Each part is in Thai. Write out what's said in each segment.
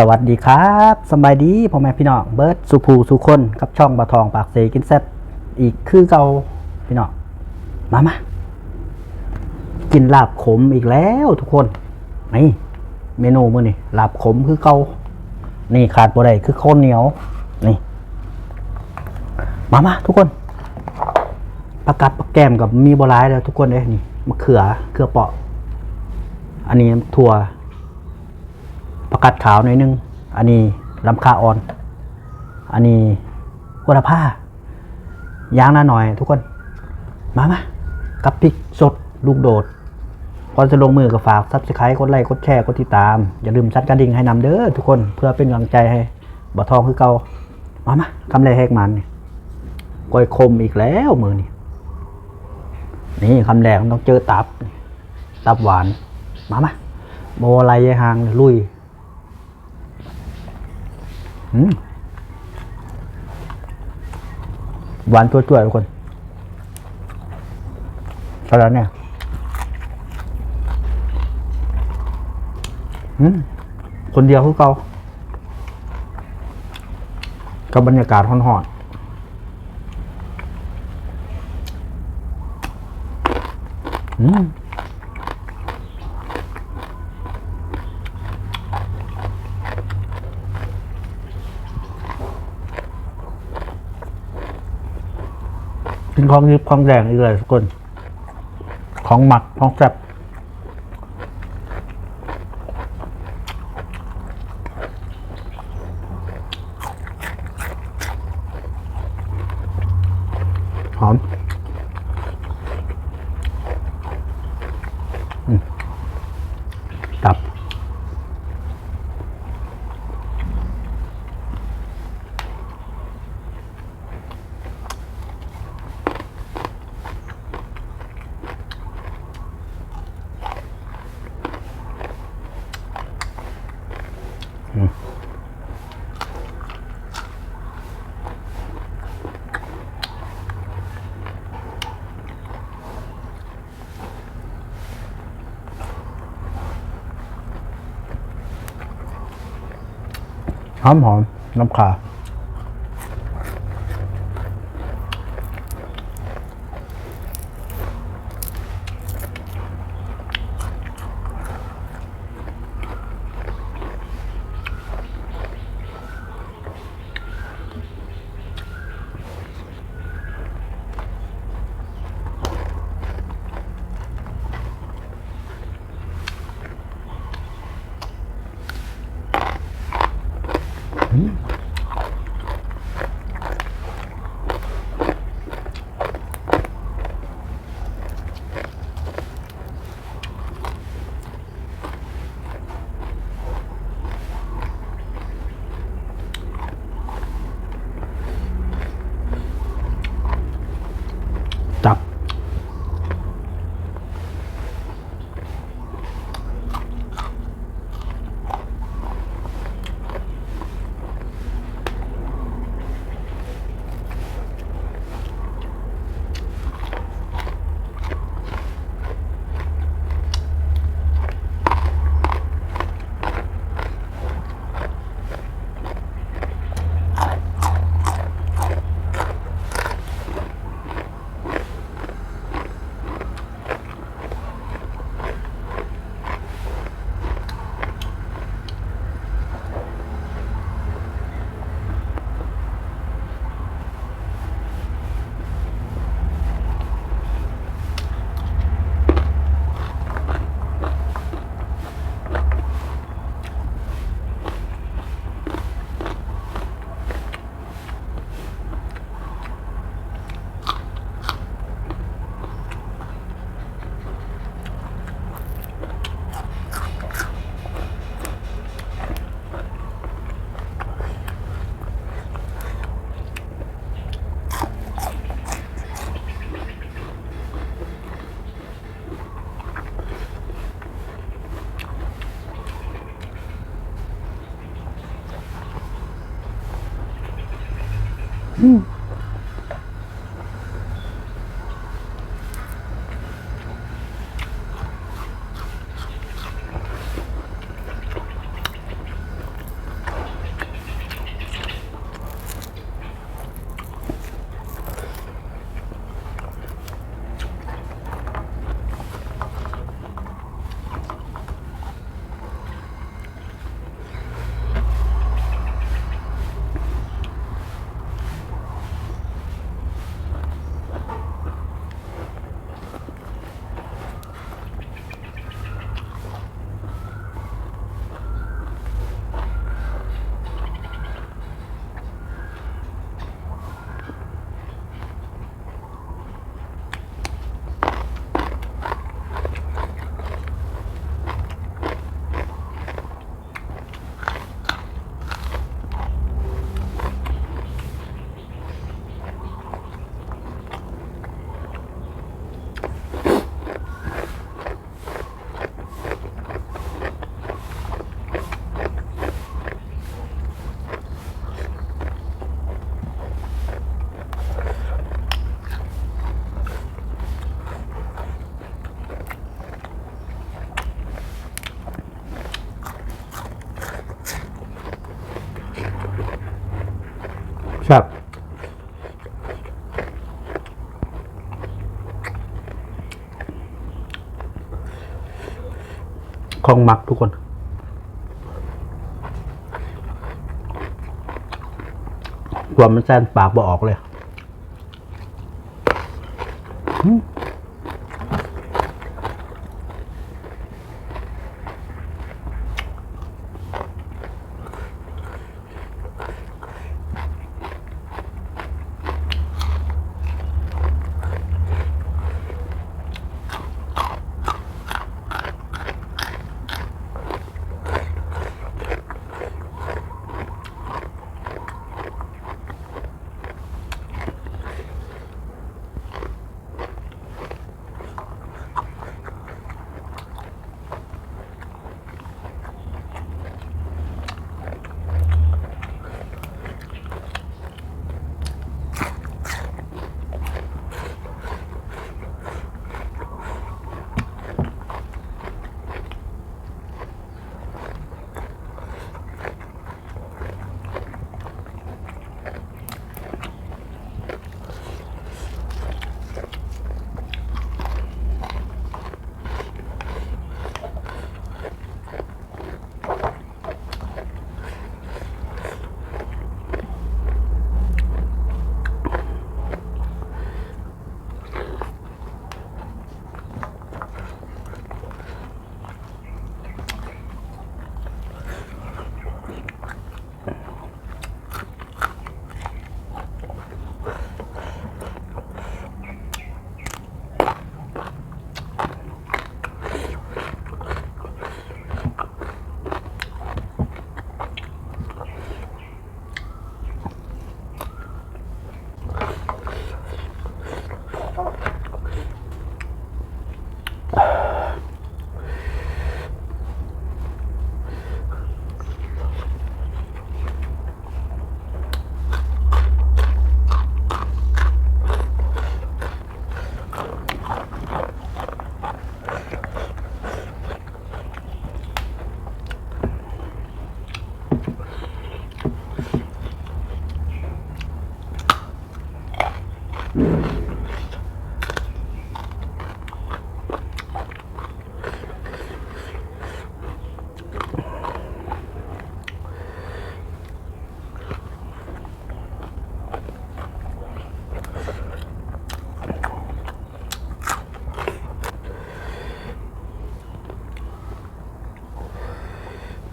สวัสดีครับสบายดีพ่อแม่พี่น้องเบิร์ดสุภูสุคนกับช่องบะทองปากเซกินแซบอีกคือเก่าพี่น้องมามากินลาบขมอีกแล้วทุกคนนี่เมนูมื้อนี่ลาบขมคือเก่านี่ขาดบ่ได้คือข้าวเหนียวนี่มามาทุกคนประกัดประแกมกับมีบหลายแล้วทุกคนเอ้ยนี่มะเขือเขือเปาะ อันนี้ถั่ว ประกัดขาวหน่อยนึง อันนี้ลำคาอ่อน อันนี้หัวละผ้าย่างหน้าหน่อย ทุกคน มามากับพริกสดลูกโดดก่อนจะลงมือก็ฝากซับสไครต์กดไลค์กดแชร์กดติดตาม อย่าลืมซัดกระดิ่งให้นำเด้อทุกคนเพื่อเป็นกำลังใจให้บ่ทองคือเกามามาคำแรกแหกมันก้อยคมอีกแล้วมือนี่นี่คำแรกต้องเจอตับ ตับหวาน มามาโมอะไรยายหางลุย หวานตัวๆทุกคนตอนนั้นเนี่ยคนเดียวคือเก่ากับบรรยากาศห่อนๆอืม กินของยิบของแดงอีกเลยทุกคน ของหมักของแซ่บหอม อืม หอมหอมน้ำขา อ ของหมักทุกคนควมมันแซนปากบ่ออกเลย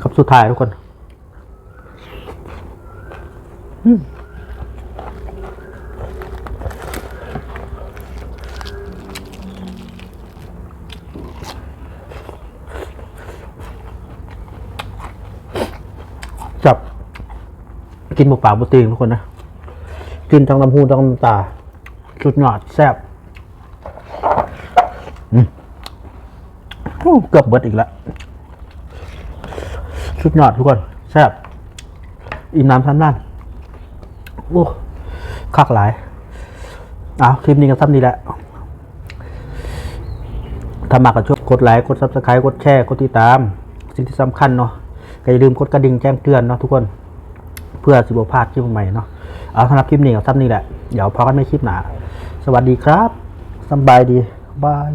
ครับสุดท้ายทุกคน อืม จับ กินหมูป่าบุตีนทุกคนนะ กินทั้งน้ำหูทั้งน้ำตาสุดยอดแซ่บอืมโอ้เกือบเบิดอีกแล้วชุดยอดทุกคนแซ่บอิ่มน้ำซ้ำนั่นโอ้คักหลายเอาคลิปนี้ก็ซ้ำนี้แหละถ้ามาก็ช่วยกดไลค์กดซับสไครต์กดแชร์ กดติดตาม สิ่งที่สำคัญเนาะ ก็อย่าลืมกดกระดิ่งแจ้งเตือนเนาะทุกคน เพื่อสิบพลาดคลิปใหม่เนาะเอาสำหรับคลิปนี้กับซับนี้แหละ เดี๋ยวพอกันไม่คลิปหนา สวัสดีครับสบายดีบาย